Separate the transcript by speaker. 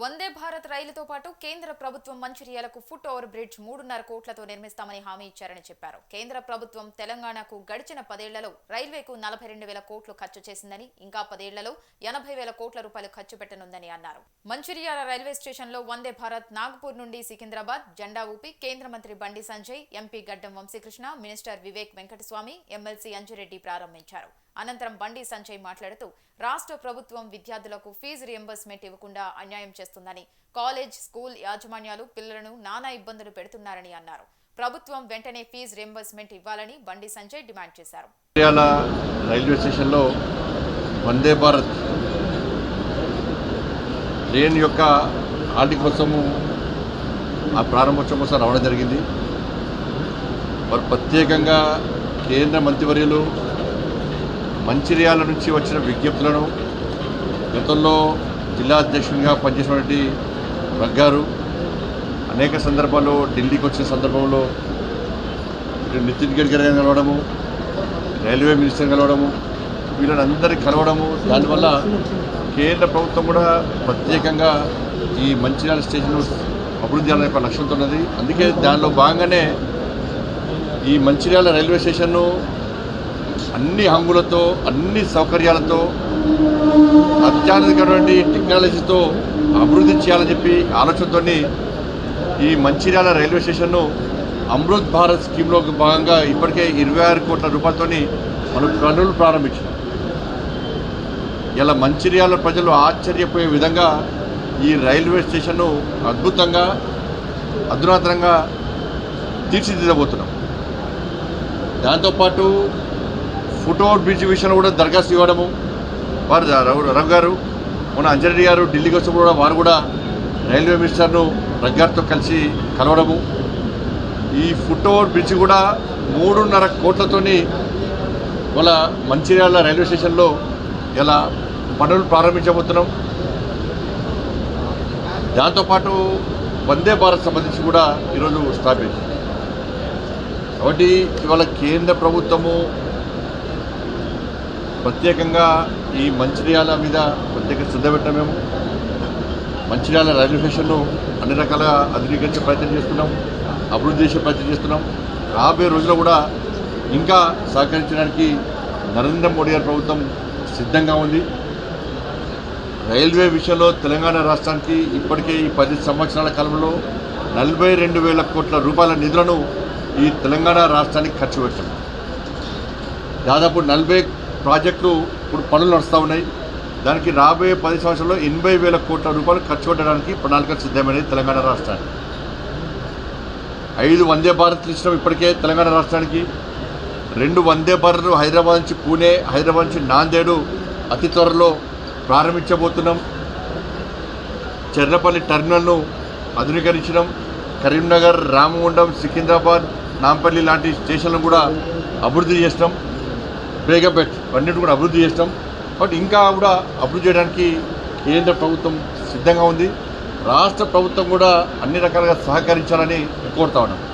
Speaker 1: వందే భారత్ రైలుతో పాటు కేంద్ర ప్రభుత్వం మంచిర్యాలకు ఫుట్ ఓవర్ బ్రిడ్జ్ మూడున్నర కోట్లతో నిర్మిస్తామని హామీ ఇచ్చారని చెప్పారు. కేంద్ర ప్రభుత్వం తెలంగాణకు గడిచిన పదేళ్ళలో రైల్వేకు నలభై రెండు వేల కోట్లు ఖర్చు చేసిందని ఇంకా పదేళ్ళలో ఎనభై వేల కోట్ల రూపాయలు ఖర్చు పెట్టనుందని అన్నారు. మంచిర్యాల రైల్వే స్టేషన్లో వందే భారత్ నాగపూర్ నుండి సికింద్రాబాద్ జెండా ఊపి కేంద్ర మంత్రి Bandi Sanjay MP Gaddam Vamsikrishna minister Vivek Venkataswamy MLC Anjireddy ప్రారంభించారు. అనంతరం బండి సంజయ్ మాట్లాడుతూ రాష్ట్ర ప్రభుత్వం విద్యార్థులకు ఫీజు రియంబర్స్మెంట్ ఇవ్వకుండా అన్యాయం చేస్తుందని కాలేజ్ స్కూల్ యాజమాన్యాలు పిల్లలను నానా ఇబ్బందులు పెడుతున్నారని అన్నారు. ప్రభుత్వం వెంటనే ఫీజు రియంబర్స్మెంట్ ఇవ్వాలని బండి సంజయ్ డిమాండ్ చేశారు.
Speaker 2: రైల్వే స్టేషన్లో వందే భారత్ ట్రైన్ యొక్క ఆటి కోసము ఆ ప్రారంభోత్సవం కోసం రావడం జరిగింది. వారు ప్రత్యేకంగా కేంద్ర మంత్రివర్యులు మంచిర్యాల నుంచి వచ్చిన విజ్ఞప్తులను గతంలో జిల్లా అధ్యక్షునిగా పనిచేసినటువంటి రగ్గారు అనేక సందర్భాల్లో ఢిల్లీకి వచ్చిన సందర్భంలో ఇటు నితిన్ గడ్కరీ కలవడము రైల్వే మినిస్టర్ కలవడము వీళ్ళని అందరికీ కలవడము దానివల్ల కేంద్ర ప్రభుత్వం కూడా ప్రత్యేకంగా ఈ మంచిర్యాల స్టేషన్ అభివృద్ధి చేయాలనే ఒక లక్ష్యంతో ఉన్నది. అందుకే దానిలో భాగంగానే ఈ మంచిర్యాల రైల్వే స్టేషన్ను అన్ని హంగులతో అన్ని సౌకర్యాలతో అత్యాధునికటువంటి టెక్నాలజీతో అభివృద్ధి చేయాలని చెప్పి ఆలోచనతో ఈ మంచిర్యాల రైల్వే స్టేషన్ను అమృత్ భారత్ స్కీమ్లో భాగంగా ఇప్పటికే ఇరవై ఆరు కోట్ల రూపాయలతోని మనం పనులు ప్రారంభించాం ఇలా మంచిర్యాల ప్రజలు ఆశ్చర్యపోయే విధంగా ఈ రైల్వే స్టేషన్ను అద్భుతంగా అధునాతనంగా తీర్చిదిద్దబోతున్నాం. దాంతోపాటు ఫుట్ఓవర్ బ్రిడ్జ్ విషయంలో కూడా దరఖాస్తు ఇవ్వడము. వారు రఘు గారు మన అంజరెడ్డి గారు ఢిల్లీకి వచ్చినప్పుడు కూడా వారు కూడా రైల్వే మినిస్టర్ను రఘు కలిసి కలవడము. ఈ ఫుట్ఓవర్ బ్రిడ్జ్ కూడా మూడున్నర కోట్లతోని వాళ్ళ మంచిర్యాల రైల్వే స్టేషన్లో ఇలా పనులు ప్రారంభించబోతున్నాం. దాంతోపాటు వందే భారత్ సంబంధించి కూడా ఈరోజు స్థాపించింది కాబట్టి ఇవాళ కేంద్ర ప్రభుత్వము ప్రత్యేకంగా ఈ మంచిర్యాల మీద ప్రత్యేక శ్రద్ధ పెట్టాం మంచిర్యాల రైల్వే స్టేషన్ను అన్ని రకాలుగా ఆధునీకరించే ప్రయత్నం చేస్తున్నాం అభివృద్ధి చేసే ప్రయత్నం చేస్తున్నాం. రాబోయే రోజుల్లో కూడా ఇంకా సహకరించడానికి నరేంద్ర మోడీ గారి ప్రభుత్వం సిద్ధంగా ఉంది. రైల్వే విషయంలో తెలంగాణ రాష్ట్రానికి ఇప్పటికే ఈ పది సంవత్సరాల కాలంలో నలభై రెండు వేల కోట్ల రూపాయల నిధులను ఈ తెలంగాణ రాష్ట్రానికి ఖర్చు పెట్టాం. దాదాపు నలభై ప్రాజెక్టులు ఇప్పుడు పనులు నడుస్తూ ఉన్నాయి. దానికి రాబోయే పది సంవత్సరాల్లో ఎనభై వేల కోట్ల రూపాయలు ఖర్చు పెట్టడానికి ప్రణాళిక సిద్ధమైనది తెలంగాణ రాష్ట్రానికి. ఐదు వందే భారత్లు ఇచ్చినాం ఇప్పటికే తెలంగాణ రాష్ట్రానికి. రెండు వందే భారత్లు హైదరాబాద్ నుంచి పూణే హైదరాబాద్ నుంచి నాందేడు అతి త్వరలో ప్రారంభించబోతున్నాం. చెర్లపల్లి టెర్మినల్ను ఆధునీకరించడం కరీంనగర్ రామగుండం సికింద్రాబాద్ నాంపల్లి లాంటి స్టేషన్లను కూడా అభివృద్ధి చేసినాం. బేగంపేట్ అన్నిటి కూడా అభివృద్ధి చేస్తాం. బట్ ఇంకా కూడా అభివృద్ధి చేయడానికి కేంద్ర ప్రభుత్వం సిద్ధంగా ఉంది. రాష్ట్ర ప్రభుత్వం కూడా అన్ని రకాలుగా సహకరించాలని కోరుతా ఉన్నాం.